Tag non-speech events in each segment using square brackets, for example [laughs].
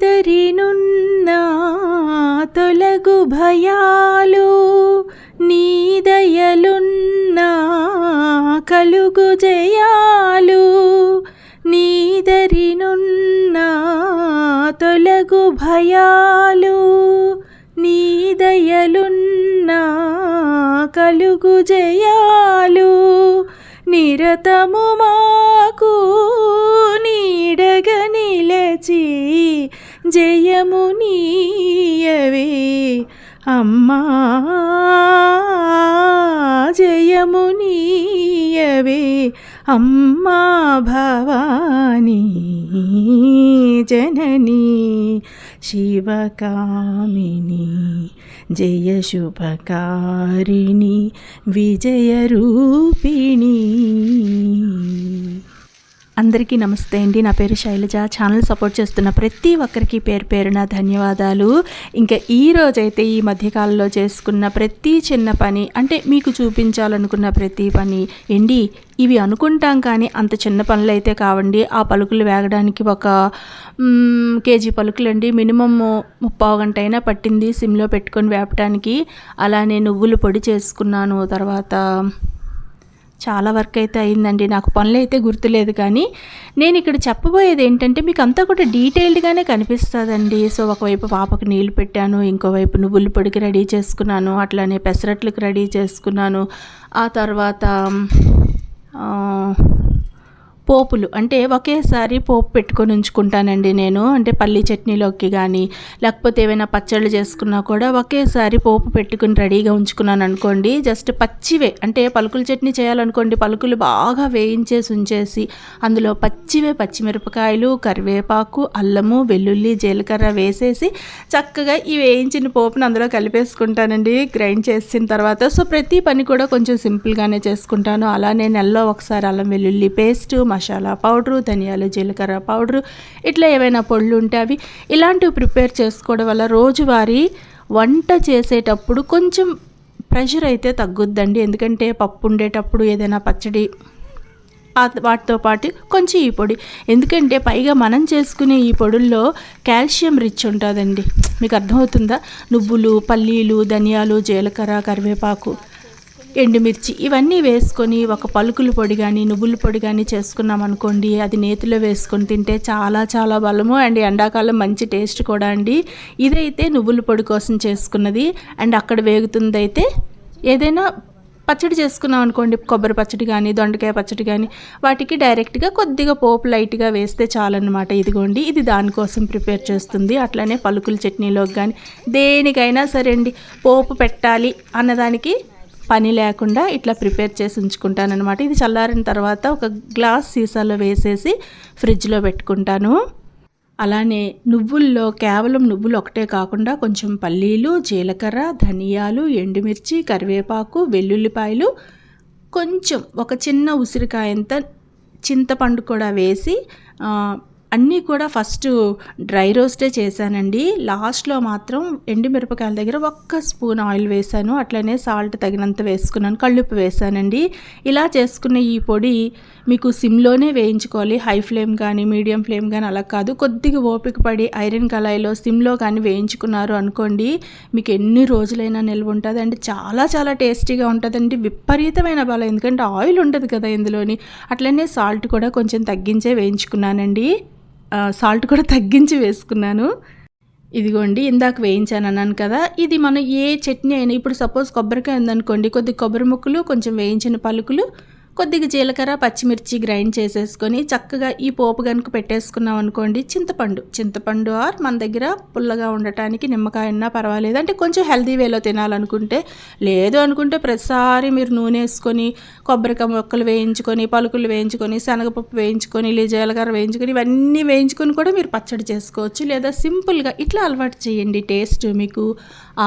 నీదరినున్నా తొలగు భయాలు నీదయలున్నా కలుగు జయాలు నీదరినున్నా తొలగు భయాలు నీదయలున్నా కలుగు జయాలు నిరతము మాకు నీడగ నిలచి జయము నీయవే అమ్మా. జయము నీయవే అమ్మా భవానీ జననీ శివకామిని జయ శుభకారిణి విజయరూపిణి అందరికీ నమస్తే అండి. నా పేరు శైలజ. ఛానల్ సపోర్ట్ చేస్తున్న ప్రతి ఒక్కరికి పేరు పేరున ధన్యవాదాలు. ఇంకా ఈ రోజైతే ఈ మధ్యకాలంలో చేసుకున్న ప్రతి చిన్న పని అంటే మీకు చూపించాలనుకున్న ప్రతి పని ఏంటి? ఇవి అనుకుంటాం కానీ అంత చిన్న పనులు అయితే కావండి. ఆ పలుకులు వేగడానికి ఒక కేజీ పలుకులు అండి మినిమమ్ ముప్పావు గంట అయినా పట్టింది సిమ్లో పెట్టుకొని వేపడానికి అలానే నువ్వులు పొడి చేసుకున్నాను. తర్వాత చాలా వర్క్ అయితే అయిందండి. నాకు పనులు అయితే గుర్తులేదు కానీ నేను ఇక్కడ చెప్పబోయేది ఏంటంటే మీకు అంతా కూడా డీటెయిల్డ్గానే కనిపిస్తుందండి. సో ఒకవైపు పాపకు నీళ్ళు పెట్టాను ఇంకోవైపు నువ్వుల పొడికి రెడీ చేసుకున్నాను అట్లానే పెసరట్లకు రెడీ చేసుకున్నాను. ఆ తర్వాత పోపులు. అంటే ఒకేసారి పోపు పెట్టుకొని ఉంచుకుంటానండి నేను. అంటే పల్లీ చట్నీలోకి కానీ లేకపోతే ఏమైనా పచ్చళ్ళు చేసుకున్నా కూడా ఒకేసారి పోపు పెట్టుకుని రెడీగా ఉంచుకున్నాను అనుకోండి. జస్ట్ పచ్చివే. అంటే పలుకుల చట్నీ చేయాలనుకోండి పలుకులు బాగా వేయించేసి ఉంచేసి అందులో పచ్చివే పచ్చిమిరపకాయలు కరివేపాకు అల్లము వెల్లుల్లి జీలకర్ర వేసేసి చక్కగా ఈ వేయించిన పోపును అందులో కలిపేసుకుంటానండి. గ్రైండ్ చేసిన తర్వాత. సో ప్రతి పని కూడా కొంచెం సింపుల్గానే చేసుకుంటాను. అలానే నెలలో ఒకసారి అల్లం వెల్లుల్లి పేస్ట్ మసాలా పౌడరు ధనియాలు జీలకర్ర పౌడరు ఇట్లా ఏవైనా పొళ్ళు ఉంటే అవి ఇలాంటివి ప్రిపేర్ చేసుకోవడం వల్ల రోజువారీ వంట చేసేటప్పుడు కొంచెం ప్రెషర్ అయితే తగ్గుద్దండి. ఎందుకంటే పప్పు ఉండేటప్పుడు ఏదైనా పచ్చడి వాటితో పాటు కొంచెం ఈ పొడి. ఎందుకంటే పైగా మనం చేసుకునే ఈ పొడుల్లో కాల్షియం రిచ్ ఉంటుందండి. మీకు అర్థమవుతుందా? నువ్వులు పల్లీలు ధనియాలు జీలకర్ర కరివేపాకు ఎండుమిర్చి ఇవన్నీ వేసుకొని ఒక పలుకుల పొడి కానీ నువ్వుల పొడి కానీ చేసుకున్నాం అనుకోండి అది నేతిలో వేసుకొని తింటే చాలా చాలా బలము అండ్ ఎండాకాలం మంచి టేస్ట్ కూడా అండి. ఇదైతే నువ్వుల పొడి కోసం చేసుకున్నది అండ్ అక్కడ వేగుతుందైతే ఏదైనా పచ్చడి చేసుకున్నాం అనుకోండి కొబ్బరి పచ్చడి కానీ దొండకాయ పచ్చడి కానీ వాటికి డైరెక్ట్గా కొద్దిగా పోపు లైట్గా వేస్తే చాలన్నమాట. ఇదిగోండి ఇది దానికోసం ప్రిపేర్ చేస్తుంది. అట్లానే పలుకుల చట్నీలోకి కానీ దేనికైనా సరే అండి పోపు పెట్టాలి అన్నదానికి పని లేకుండా ఇట్లా ప్రిపేర్ చేసి ఉంచుకుంటానమాట ఇది చల్లారిన తర్వాత ఒక గ్లాస్ సీసాలో వేసేసి ఫ్రిడ్జ్లో పెట్టుకుంటాను. అలానే నువ్వుల్లో కేవలం నువ్వులు ఒకటే కాకుండా కొంచెం పల్లీలు జీలకర్ర ధనియాలు ఎండుమిర్చి కరివేపాకు వెల్లుల్లిపాయలు కొంచెం ఒక చిన్న ఉసిరికాయంత చింతపండు కూడా వేసి అన్నీ కూడా ఫస్ట్ డ్రై రోస్టే చేశానండి. లాస్ట్లో మాత్రం ఎండుమిరపకాయల దగ్గర ఒక్క స్పూన్ ఆయిల్ వేశాను. అట్లనే సాల్ట్ తగినంత వేసుకున్నాను. కళ్ళుప్పు వేశానండి. ఇలా చేసుకున్న ఈ పొడి మీకు సిమ్లోనే వేయించుకోవాలి. హై ఫ్లేమ్ కానీ మీడియం ఫ్లేమ్ కానీ అలా కాదు. కొద్దిగా ఓపిక పడి ఐరన్ కళాయిలో సిమ్లో కానీ వేయించుకున్నారు అనుకోండి మీకు ఎన్ని రోజులైనా నిల్వ ఉంటుంది. అండి చాలా చాలా టేస్టీగా ఉంటుందండి. విపరీతమైన బలం. ఎందుకంటే ఆయిల్ ఉండదు కదా ఇందులోని. అట్లనే సాల్ట్ కూడా కొంచెం తగ్గించే వేయించుకున్నానండి. సాల్ట్ కూడా తగ్గించి వేసుకున్నాను. ఇదిగోండి ఇందాక వేయించాను అన్నాను కదా ఇది మనం ఏ చట్నీ అయినా ఇప్పుడు సపోజ్ కొబ్బరికాయ ఉందనుకోండి కొద్ది కొబ్బరి ముక్కలు కొంచెం వేయించిన పలుకులు కొద్దిగా జీలకర్ర పచ్చిమిర్చి గ్రైండ్ చేసేసుకొని చక్కగా ఈ పోపు కనుక పెట్టేసుకున్నాం అనుకోండి చింతపండు. చింతపండు ఆర్ మన దగ్గర పుల్లగా ఉండటానికి నిమ్మకాయ ఉన్నా పర్వాలేదు. అంటే కొంచెం హెల్దీ వేలో తినాలనుకుంటే లేదు అనుకుంటే ప్రతిసారి మీరు నూనె వేసుకొని కొబ్బరికాయ మొక్కలు వేయించుకొని పలుకులు వేయించుకొని శనగపప్పు వేయించుకొని లే జీలకర్ర వేయించుకొని ఇవన్నీ వేయించుకొని కూడా మీరు పచ్చడి చేసుకోవచ్చు. లేదా సింపుల్గా ఇట్లా అలవాటు చేయండి టేస్ట్ మీకు.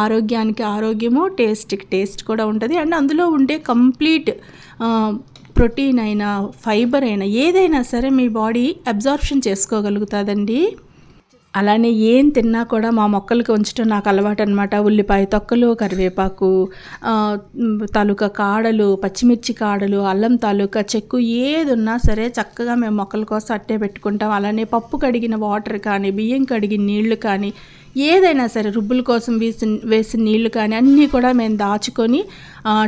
ఆరోగ్యానికి ఆరోగ్యము టేస్ట్కి టేస్ట్ కూడా ఉంటుంది. అండ్ అందులో ఉండే కంప్లీట్ ప్రోటీన్ అయినా ఫైబర్ అయినా ఏదైనా సరే మీ బాడీ అబ్జార్ప్షన్ చేసుకోగలుగుతుందండి. అలానే ఏం తిన్నా కూడా మా మొక్కలకి ఉంచడం నాకు అలవాటు అనమాట ఉల్లిపాయ తొక్కలు కరివేపాకు తాలూకా కాడలు పచ్చిమిర్చి కాడలు అల్లం తాలూకా చెక్కు ఏది ఉన్నా సరే చక్కగా మేము మొక్కల కోసం అట్టే పెట్టుకుంటాం. అలానే పప్పు కడిగిన వాటర్ కానీ బియ్యం కడిగిన నీళ్ళు కానీ ఏదైనా సరే రుబ్బుల కోసం వేసి వేసిన నీళ్ళు కానీ అన్నీ కూడా మేము దాచుకొని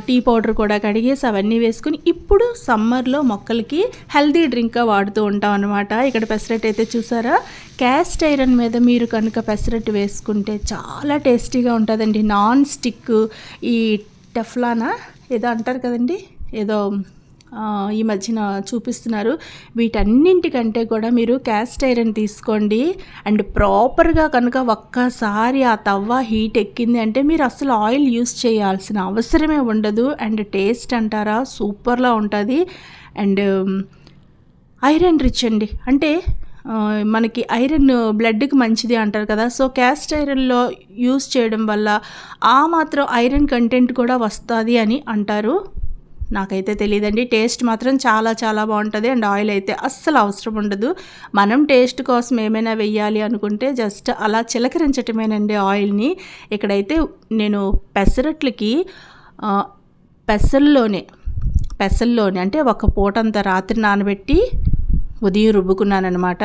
టీ పౌడర్ కూడా కడిగేసి అవన్నీ వేసుకొని ఇప్పుడు సమ్మర్లో మొక్కలకి హెల్దీ డ్రింక్గా వాడుతూ ఉంటాం అనమాట ఇక్కడ పెసరట్ అయితే చూసారా? క్యాస్ట్ ఐరన్ మీద మీరు కనుక పెసరట్టు వేసుకుంటే చాలా టేస్టీగా ఉంటుందండి. నాన్ స్టిక్ ఈ టెఫ్లానా? ఏదో అంటారు కదండి? ఏదో ఈ మధ్యన చూపిస్తున్నారు. వీటన్నింటికంటే కూడా మీరు క్యాస్ట్ ఐరన్ తీసుకోండి. అండ్ ప్రాపర్గా కనుక ఒక్కసారి ఆ తవ్వ హీట్ ఎక్కింది అంటే మీరు అసలు ఆయిల్ యూస్ చేయాల్సిన అవసరమే ఉండదు. అండ్ టేస్ట్ అంటారా? సూపర్లా ఉంటుంది. అండ్ ఐరన్ రిచ్ అండి. అంటే మనకి ఐరన్ బ్లడ్కి మంచిది అంటారు కదా. సో క్యాస్ట్ ఐరన్లో యూస్ చేయడం వల్ల ఆ మాత్రం ఐరన్ కంటెంట్ కూడా వస్తుంది అని అంటారు. నాకైతే తెలియదండి టేస్ట్ మాత్రం చాలా చాలా బాగుంటుంది. అండ్ ఆయిల్ అయితే అస్సలు అవసరం ఉండదు. మనం టేస్ట్ కోసం ఏమైనా వెయ్యాలి అనుకుంటే జస్ట్ అలా చిలకరించటమేనండి ఆయిల్ని. ఇక్కడైతే నేను పెసరట్లకి పెసల్లోనే పెసల్లోనే అంటే ఒక పూటంత రాత్రి నానబెట్టి ఉదయం రుబ్బుకున్నానమాట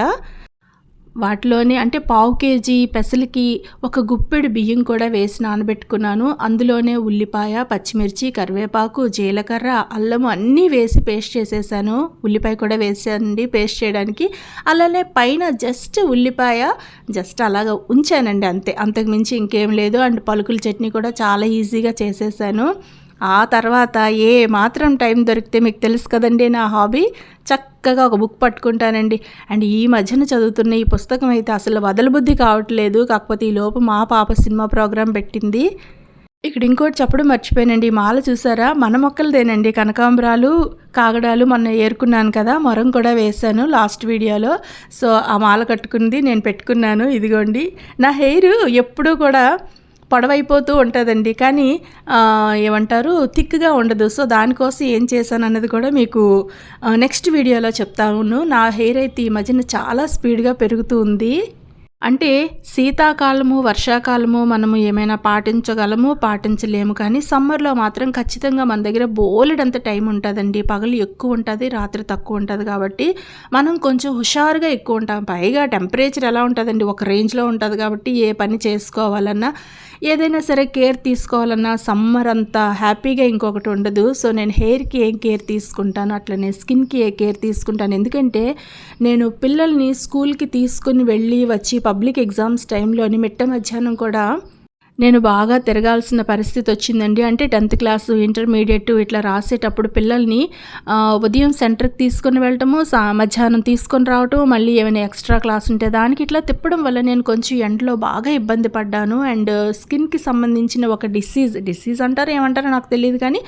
వాటిలోనే అంటే పావు కేజీ పెసలకి ఒక గుప్పెడు బియ్యం కూడా వేసి నానబెట్టుకున్నాను. అందులోనే ఉల్లిపాయ పచ్చిమిర్చి కరివేపాకు జీలకర్ర అల్లము అన్నీ వేసి పేస్ట్ చేసేసాను. ఉల్లిపాయ కూడా వేసానండి పేస్ట్ చేయడానికి. అలానే పైన జస్ట్ ఉల్లిపాయ జస్ట్ అలాగ ఉంచానండి అంతే. అంతకుమించి ఇంకేం లేదు. అండ్ పలుకుల చట్నీ కూడా చాలా ఈజీగా చేసేసాను. ఆ తర్వాత ఏ మాత్రం టైం దొరికితే మీకు తెలుసు కదండి నా హాబీ? చక్కగా ఒక బుక్ పట్టుకుంటానండి. అండ్ ఈ మధ్యన చదువుతున్న ఈ పుస్తకం అయితే అసలు వదలబుద్ధి కావట్లేదు. కాకపోతే ఈ లోపు మా పాప సినిమా ప్రోగ్రాం పెట్టింది. ఇక్కడ ఇంకోటి చెప్పడం మర్చిపోయానండి. మాల చూసారా? మన మొక్కలదేనండి. కనకాంబరాలు కాగడాలు మొన్న ఏరుకున్నాను కదా మొరం కూడా వేశాను లాస్ట్ వీడియోలో. సో ఆ మాల కట్టుకుంది నేను పెట్టుకున్నాను. ఇదిగోండి. నా హెయిర్ ఎప్పుడూ కూడా పొడవైపోతూ ఉంటుందండి. కానీ ఏమంటారు థిక్గా ఉండదు. సో దానికోసం ఏం చేశాను అన్నది కూడా మీకు నెక్స్ట్ వీడియోలో చెప్తాను. నా హెయిర్ అయితే ఈ మధ్యన చాలా స్పీడ్గా పెరుగుతూ ఉంది. అంటే శీతాకాలము వర్షాకాలము మనము ఏమైనా పాటించగలము పాటించలేము. కానీ సమ్మర్లో మాత్రం ఖచ్చితంగా మన దగ్గర బోలెడంత టైం ఉంటుందండి. పగలు ఎక్కువ ఉంటుంది రాత్రి తక్కువ ఉంటుంది కాబట్టి మనం కొంచెం హుషారుగా ఎక్కువ ఉంటాం. పైగా టెంపరేచర్ ఎలా ఉంటుందండి? ఒక రేంజ్లో ఉంటుంది కాబట్టి ఏ పని చేసుకోవాలన్నా ఏదైనా సరే కేర్ తీసుకోవాలన్నా సమ్మర్ అంతా హ్యాపీగా ఇంకొకటి ఉండదు. సో నేను హెయిర్కి ఏం కేర్ తీసుకుంటాను? అట్లనే స్కిన్కి ఏ కేర్ తీసుకుంటాను? ఎందుకంటే నేను పిల్లల్ని స్కూల్కి తీసుకుని వెళ్ళి వచ్చి పబ్లిక్ ఎగ్జామ్స్ టైంలోని మిట్ట మధ్యాహ్నం కూడా నేను బాగా తిరగాల్సిన పరిస్థితి వచ్చిందండి. అంటే టెన్త్ క్లాసు ఇంటర్మీడియట్ ఇట్లా రాసేటప్పుడు పిల్లల్ని ఉదయం సెంటర్కి తీసుకొని వెళ్ళటము సా మధ్యాహ్నం తీసుకొని రావటం మళ్ళీ ఏమైనా ఎక్స్ట్రా క్లాస్ ఉంటే దానికి ఇట్లా తిప్పడం వల్ల నేను కొంచెం ఎండలో బాగా ఇబ్బంది పడ్డాను. అండ్ స్కిన్కి సంబంధించిన ఒక డిసీజ్ డిసీజ్ అంటారు ఏమంటారో నాకు తెలియదు కానీ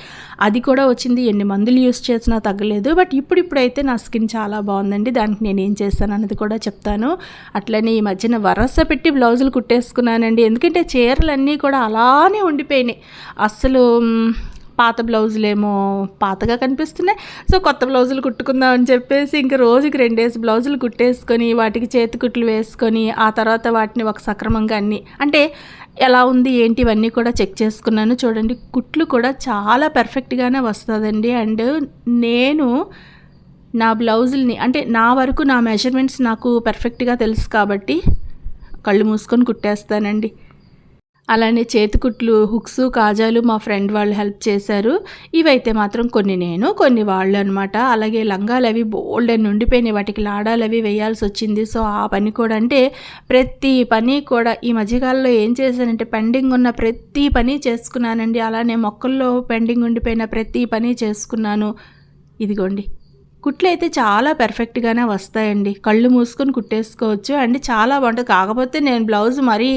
అది కూడా వచ్చింది. ఎన్ని మందులు యూస్ చేసినా తగ్గలేదు. బట్ ఇప్పుడిప్పుడైతే నా స్కిన్ చాలా బాగుందండి. దానికి నేను ఏం చేస్తాను అన్నది కూడా చెప్తాను. అట్లనే ఈ మధ్యన వరస పెట్టి బ్లౌజులు కుట్టేసుకున్నానండి. ఎందుకంటే చీరలు చీరలన్నీ కూడా అలానే ఉండిపోయినాయి. అస్సలు పాత బ్లౌజులేమో పాతగా కనిపిస్తున్నాయి. సో కొత్త బ్లౌజులు కుట్టుకుందాం అని చెప్పేసి ఇంకా రోజుకి రెండేసి బ్లౌజులు కుట్టేసుకొని వాటికి చేతి కుట్లు వేసుకొని ఆ తర్వాత వాటిని ఒక సక్రమంగా అన్ని అంటే ఎలా ఉంది ఏంటి ఇవన్నీ కూడా చెక్ చేసుకున్నాను. చూడండి కుట్లు కూడా చాలా పర్ఫెక్ట్గానే వస్తుందండి. అండ్ నేను నా బ్లౌజుల్ని అంటే నా వరకు నా మెజర్మెంట్స్ నాకు పర్ఫెక్ట్గా తెలుసు కాబట్టి కళ్ళు మూసుకొని కుట్టేస్తానండి. అలానే చేతికుట్లు హుక్స్ కాజాలు మా ఫ్రెండ్ వాళ్ళు హెల్ప్ చేశారు. ఇవైతే మాత్రం కొన్ని నేను కొన్ని వాళ్ళు అనమాట అలాగే లంగాలు అవి బోల్డ్ అని ఉండిపోయినాయి వాటికి లాడాలు అవి వేయాల్సి వచ్చింది. సో ఆ పని కూడా అంటే ప్రతి పని కూడా ఈ మధ్యకాలంలో ఏం చేశానంటే పెండింగ్ ఉన్న ప్రతి పని చేసుకున్నానండి. అలానే మొక్కల్లో పెండింగ్ ఉండిపోయిన ప్రతి పని చేసుకున్నాను. ఇదిగోండి. కుట్లు అయితే చాలా పర్ఫెక్ట్గానే వస్తాయండి. కళ్ళు మూసుకొని కుట్టేసుకోవచ్చు. అండ్ చాలా బాగుంటుంది. కాకపోతే నేను బ్లౌజ్ మరీ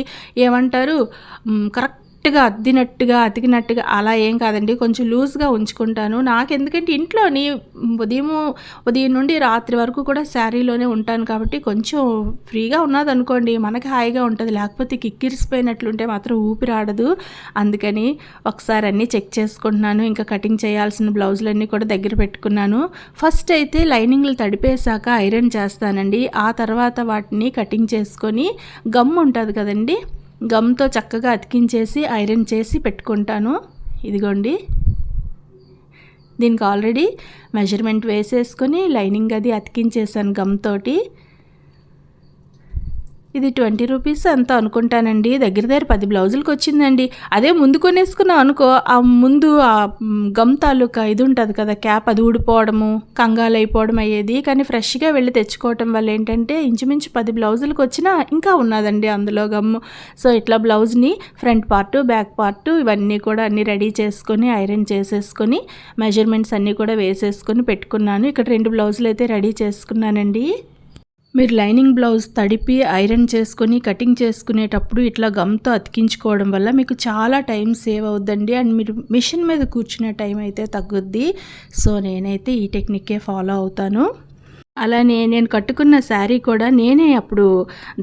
ఏమంటారు? కరెక్ట్ గట్టిగా అద్దినట్టుగా అతికినట్టుగా అలా ఏం కాదండి. కొంచెం లూజ్గా ఉంచుకుంటాను. నాకు ఎందుకంటే ఇంట్లోని ఉదయం ఉదయం నుండి రాత్రి వరకు కూడా శారీలోనే ఉంటాను కాబట్టి కొంచెం ఫ్రీగా ఉన్నది అనుకోండి మనకి హాయిగా ఉంటుంది. లేకపోతే కిక్కిరిసిపోయినట్లుంటే మాత్రం ఊపిరాడదు. అందుకని ఒకసారి అన్నీ చెక్ చేసుకుంటున్నాను. ఇంకా కటింగ్ చేయాల్సిన బ్లౌజులన్నీ కూడా దగ్గర పెట్టుకున్నాను. ఫస్ట్ అయితే లైనింగ్లు తడిపేశాక ఐరన్ చేస్తానండి. ఆ తర్వాత వాటిని కటింగ్ చేసుకొని గమ్ ఉంటుంది కదండి. గమ్తో చక్కగా అతికించేసి ఐరన్ చేసి పెట్టుకుంటాను. ఇదిగోండి. దీనికి ఆల్రెడీ మెజర్మెంట్ వేసేసుకొని లైనింగ్ అది అతికించేసాను గమ్ తోటి. ఇది ట్వంటీ రూపీస్ ఎంత అనుకుంటానండి. దగ్గర దగ్గర పది బ్లౌజులకి వచ్చిందండి. అదే ముందు కొనేసుకున్నాం అనుకో ఆ ముందు ఆ గమ్ తాలూకా ఇది ఉంటుంది కదా క్యాప్ అది ఊడిపోవడము కంగాలు అయిపోవడం అయ్యేది. కానీ ఫ్రెష్గా వెళ్ళి తెచ్చుకోవటం వల్ల ఏంటంటే ఇంచుమించు పది బ్లౌజులకు వచ్చినా ఇంకా ఉన్నదండి అందులో గమ్ము సో ఇట్లా బ్లౌజ్ని ఫ్రంట్ పార్ట్ బ్యాక్ పార్ట్ ఇవన్నీ కూడా అన్నీ రెడీ చేసుకొని ఐరన్ చేసేసుకొని మెజర్మెంట్స్ అన్నీ కూడా వేసేసుకొని పెట్టుకున్నాను. ఇక్కడ రెండు బ్లౌజులు అయితే రెడీ చేసుకున్నానండి. మీరు లైనింగ్ బ్లౌజ్ తడిపి ఐరన్ చేసుకొని కటింగ్ చేసుకునేటప్పుడు ఇట్లా గమ్తో అతికించుకోవడం వల్ల మీకు చాలా టైం సేవ్ అవుద్దండి. అండ్ మీరు మిషన్ మీద కూర్చునే టైం అయితే తగ్గుద్ది. సో నేనైతే ఈ టెక్నిక్కే ఫాలో అవుతాను. అలానే నేను కట్టుకున్న శారీ కూడా నేనే అప్పుడు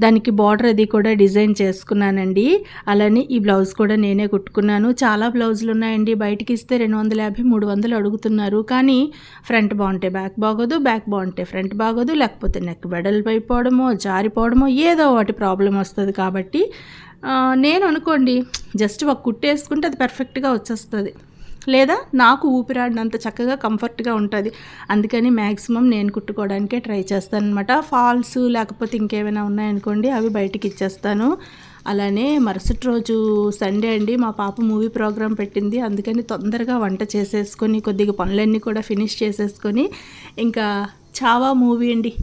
దానికి బార్డర్ అది కూడా డిజైన్ చేసుకున్నానండి. అలానే ఈ బ్లౌజ్ కూడా నేనే కుట్టుకున్నాను. చాలా బ్లౌజులు ఉన్నాయండి. బయటికి ఇస్తే రెండు వందల యాభై మూడు వందలు అడుగుతున్నారు. కానీ ఫ్రంట్ బాగుంటే బ్యాక్ బాగోదు బ్యాక్ బాగుంటే ఫ్రంట్ బాగోదు లేకపోతే నెక్ బెడలు పైపోవడమో జారిపోవడమో ఏదో ఒకటి ప్రాబ్లం వస్తుంది కాబట్టి నేను అనుకోండి జస్ట్ ఒక కుట్టేసుకుంటే అది పర్ఫెక్ట్గా వచ్చేస్తుంది. లేదా నాకు ఊపిరాడినంత చక్కగా కంఫర్ట్గా ఉంటుంది. అందుకని మ్యాక్సిమం నేను కుట్టుకోవడానికే ట్రై చేస్తాను అనమాట ఫాల్స్ లేకపోతే ఇంకేమైనా ఉన్నాయనుకోండి అవి బయటికి ఇచ్చేస్తాను. అలానే మరుసటి రోజు సండే అండి మా పాప మూవీ ప్రోగ్రామ్ పెట్టింది. అందుకని తొందరగా వంట చేసేసుకొని కొద్దిగా పనులన్నీ కూడా ఫినిష్ చేసేసుకొని ఇంకా చావా మూవీ అండి.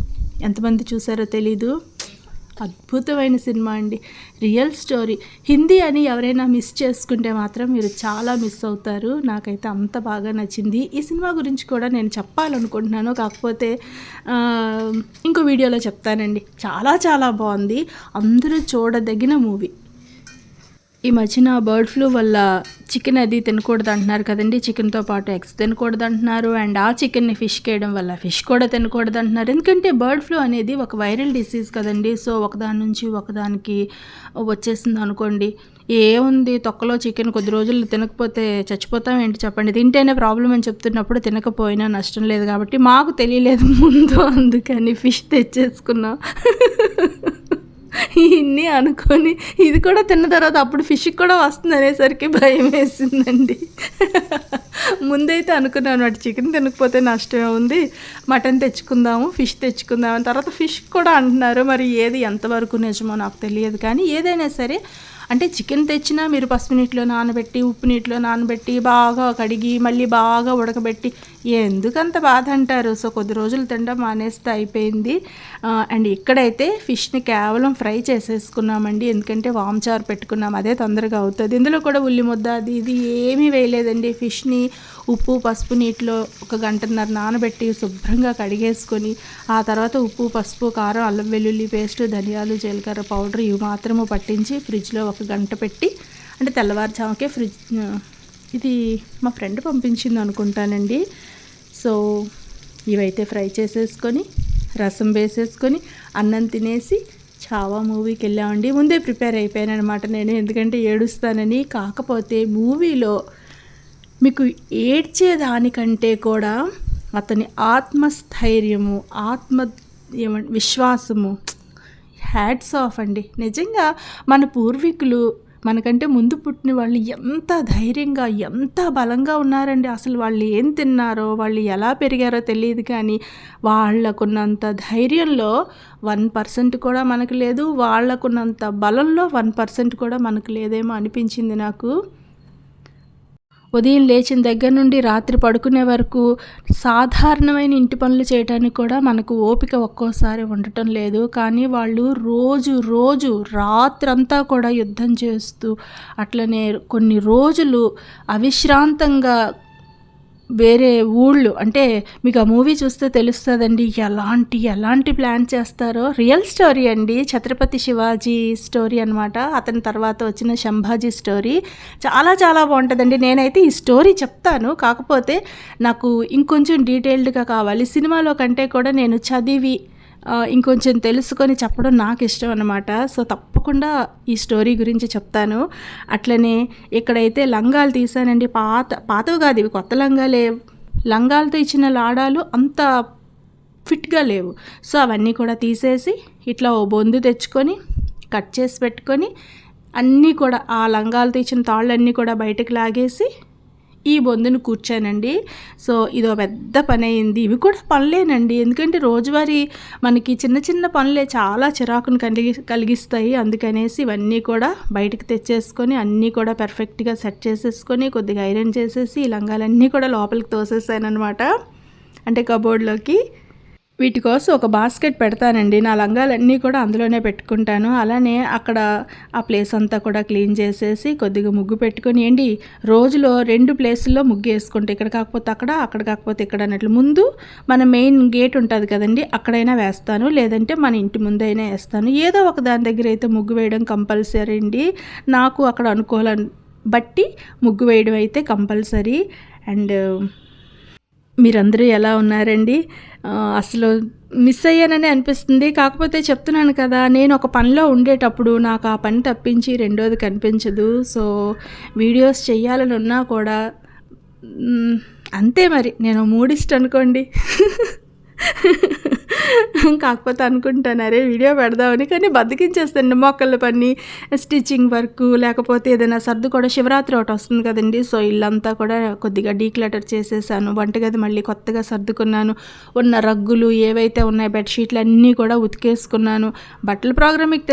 ఎంతమంది చూసారో తెలీదు. అద్భుతమైన సినిమా అండి. Real story. హిందీ అని ఎవరైనా మిస్ చేసుకుంటే మాత్రం మీరు చాలా మిస్ అవుతారు. నాకైతే అంత బాగా నచ్చింది. ఈ సినిమా గురించి కూడా నేను చెప్పాలనుకుంటున్నాను. కాకపోతే ఇంకో వీడియోలో చెప్తానండి. చాలా చాలా బాగుంది. అందరూ చూడదగిన మూవీ. ఈ మధ్యన బర్డ్ ఫ్లూ వల్ల చికెన్ అది తినకూడదు అంటున్నారు కదండి. చికెన్తో పాటు ఎగ్స్ తినకూడదు అంటున్నారు. అండ్ ఆ చికెన్ని ఫిష్ చేయడం వల్ల ఫిష్ కూడా తినకూడదు అంటున్నారు. ఎందుకంటే బర్డ్ ఫ్లూ అనేది ఒక వైరల్ డిసీజ్ కదండి. సో ఒకదాని నుంచి ఒకదానికి వచ్చేసింది అనుకోండి. ఏముంది తొక్కలో చికెన్ కొద్ది రోజులు తినకపోతే చచ్చిపోతాం ఏంటి చెప్పండి. తింటేనే ప్రాబ్లం అని చెప్తున్నప్పుడు తినకపోయినా నష్టం లేదు కాబట్టి మాకు తెలియలేదు ముందు అందుకని ఫిష్ తెచ్చేసుకున్నాం. ఇన్ని అనుకొని ఇది కూడా తిన్న తర్వాత అప్పుడు ఫిష్ కూడా వస్తుంది అనేసరికి భయం వేసిందండి. ముందైతే అనుకున్నాను అటు చికెన్ తినకపోతే నష్టమే ఉంది మటన్ తెచ్చుకుందాము ఫిష్ తెచ్చుకుందాము తర్వాత ఫిష్ కూడా అంటున్నారు మరి ఏది ఎంతవరకు నిజమో నాకు తెలియదు. కానీ ఏదైనా సరే అంటే చికెన్ తెచ్చినా మీరు పసుపు నీటిలో నానబెట్టి ఉప్పు నీటిలో నానబెట్టి బాగా కడిగి మళ్ళీ బాగా ఉడకబెట్టి ఎందుకంత బాధ అంటారు? సో కొద్ది రోజులు తినడం మానేస్తే అయిపోయింది. అండ్ ఇక్కడైతే ఫిష్ని కేవలం ఫ్రై చేసేసుకున్నామండి. ఎందుకంటే వామ్చారు పెట్టుకున్నాం. అదే తొందరగా అవుతుంది. ఇందులో కూడా ఉల్లి ముద్ద అది ఇది ఏమీ వేయలేదండి. ఫిష్ని ఉప్పు పసుపు నీటిలో ఒక గంటన్నర నానబెట్టి శుభ్రంగా కడిగేసుకొని ఆ తర్వాత ఉప్పు పసుపు కారం అల్లం వెల్లుల్లి పేస్ట్ ధనియాలు జీలకర్ర పౌడర్ ఇవి మాత్రము పట్టించి ఫ్రిడ్జ్లో ఒక గంట పెట్టి అంటే తెల్లవారుజామకే ఫ్రిడ్జ్ ఇది మా ఫ్రెండ్ పంపించింది అనుకుంటానండి. సో ఇవైతే ఫ్రై చేసేసుకొని రసం వేసేసుకొని అన్నం తినేసి చావా మూవీకి వెళ్ళామండి. ముందే ప్రిపేర్ అయిపోయాను అనమాట నేను ఎందుకంటే ఏడుస్తానని. కాకపోతే మూవీలో మీకు ఏడ్చేదానికంటే కూడా అతని ఆత్మస్థైర్యము ఆత్మ విశ్వాసము హ్యాట్స్ ఆఫ్ అండి. నిజంగా మన పూర్వీకులు మనకంటే ముందు పుట్టిన వాళ్ళు ఎంత ధైర్యంగా ఎంత బలంగా ఉన్నారండి. అసలు వాళ్ళు ఏం తిన్నారో వాళ్ళు ఎలా పెరిగారో తెలియదు కానీ వాళ్ళకున్నంత ధైర్యంలో వన్ పర్సెంట్ కూడా మనకు లేదు. వాళ్ళకున్నంత బలంలో వన్ పర్సెంట్ కూడా మనకు లేదేమో అనిపించింది నాకు. ఉదయం లేచిన దగ్గర నుండి రాత్రి పడుకునే వరకు సాధారణమైన ఇంటి పనులు చేయడానికి కూడా మనకు ఓపిక ఒక్కోసారి ఉండటం లేదు. కానీ వాళ్ళు రోజు రోజు రాత్రంతా కూడా యుద్ధం చేస్తూ అట్లనే కొన్ని రోజులు అవిశ్రాంతంగా వేరే ఊళ్ళు అంటే మీకు ఆ మూవీ చూస్తే తెలుస్తుందండి ఎలాంటి ఎలాంటి ప్లాన్ చేస్తారో. రియల్ స్టోరీ అండి. ఛత్రపతి శివాజీ స్టోరీ అనమాట అతని తర్వాత వచ్చిన శంభాజీ స్టోరీ. చాలా చాలా బాగుంటుందండి. నేనైతే ఈ స్టోరీ చెప్తాను. కాకపోతే నాకు ఇంకొంచెం డీటెయిల్డ్గా కావాలి. సినిమాలో కంటే కూడా నేను చదివి ఇంకొంచెం తెలుసుకొని చెప్పడం నాకు ఇష్టం అనమాట సో తప్పకుండా ఈ స్టోరీ గురించి చెప్తాను. అట్లనే ఇక్కడైతే లంగాలు తీసానండి పాత పాతవి కాదు ఇవి కొత్త లంగాలే. లంగాలతో ఇచ్చిన లాడాలు అంత ఫిట్గా లేవు. సో అవన్నీ కూడా తీసేసి ఇట్లా ఓ బొందు తెచ్చుకొని కట్ చేసి పెట్టుకొని అన్నీ కూడా ఆ లంగాలతో ఇచ్చిన తాళ్ళన్నీ కూడా బయటకు లాగేసి ఈ బొందును కూర్చానండి. సో ఇదో పెద్ద పని అయింది ఇవి కూడా పనులేనండి. ఎందుకంటే రోజువారీ మనకి చిన్న చిన్న పనులే చాలా చిరాకును కలిగి కలిగిస్తాయి. అందుకనేసి ఇవన్నీ కూడా బయటకు తెచ్చేసుకొని అన్నీ కూడా పర్ఫెక్ట్గా సెట్ చేసేసుకొని కొద్దిగా ఐరన్ చేసేసి ఈ లంగాలన్నీ కూడా లోపలికి తోసేసాను అనమాట అంటే కబోర్డ్లోకి వీటి కోసం ఒక బాస్కెట్ పెడతానండి. నా లంగాలన్నీ కూడా అందులోనే పెట్టుకుంటాను. అలానే అక్కడ ఆ ప్లేస్ అంతా కూడా క్లీన్ చేసేసి కొద్దిగా ముగ్గు పెట్టుకొని ఏంటి రోజులో రెండు ప్లేసుల్లో ముగ్గు వేసుకుంటే. ఇక్కడ కాకపోతే అక్కడ అక్కడ కాకపోతే ఇక్కడ అన్నట్లు. ముందు మన మెయిన్ గేట్ ఉంటుంది కదండి అక్కడైనా వేస్తాను. లేదంటే మన ఇంటి ముందైనా వేస్తాను. ఏదో ఒక దాని దగ్గర అయితే ముగ్గు వేయడం కంపల్సరీ అండి. నాకు అక్కడ అనుకోవాలని బట్టి ముగ్గు వేయడం అయితే కంపల్సరీ. అండ్ మీరందరూ ఎలా ఉన్నారండి? అసలు మిస్ అయ్యానని అనిపిస్తుంది. కాకపోతే చెప్తున్నాను కదా నేను ఒక పనిలో ఉండేటప్పుడు నాకు ఆ పని తప్పించి రెండోది కనిపించదు. సో వీడియోస్ చేయాలని ఉన్నా కూడా అంతే మరి. నేను మూడిస్ట్ అనుకోండి. [laughs] కాకపోతే అనుకుంటాను అరే వీడియో పెడదామని కానీ బతికించేస్తాను మొక్కల పని స్టిచ్చింగ్ వర్క్ లేకపోతే ఏదైనా సర్దు కూడా శివరాత్రి ఒకటి వస్తుంది కదండి. సో ఇల్లంతా కూడా కొద్దిగా డీక్లటర్ చేసేసాను వంటగది మళ్ళీ కొత్తగా సర్దుకున్నాను ఉన్న రగ్గులు ఏవైతే ఉన్నాయో బెడ్షీట్లు అన్నీ కూడా ఉతికేసుకున్నాను. బట్టల ప్రోగ్రామ్ మీకు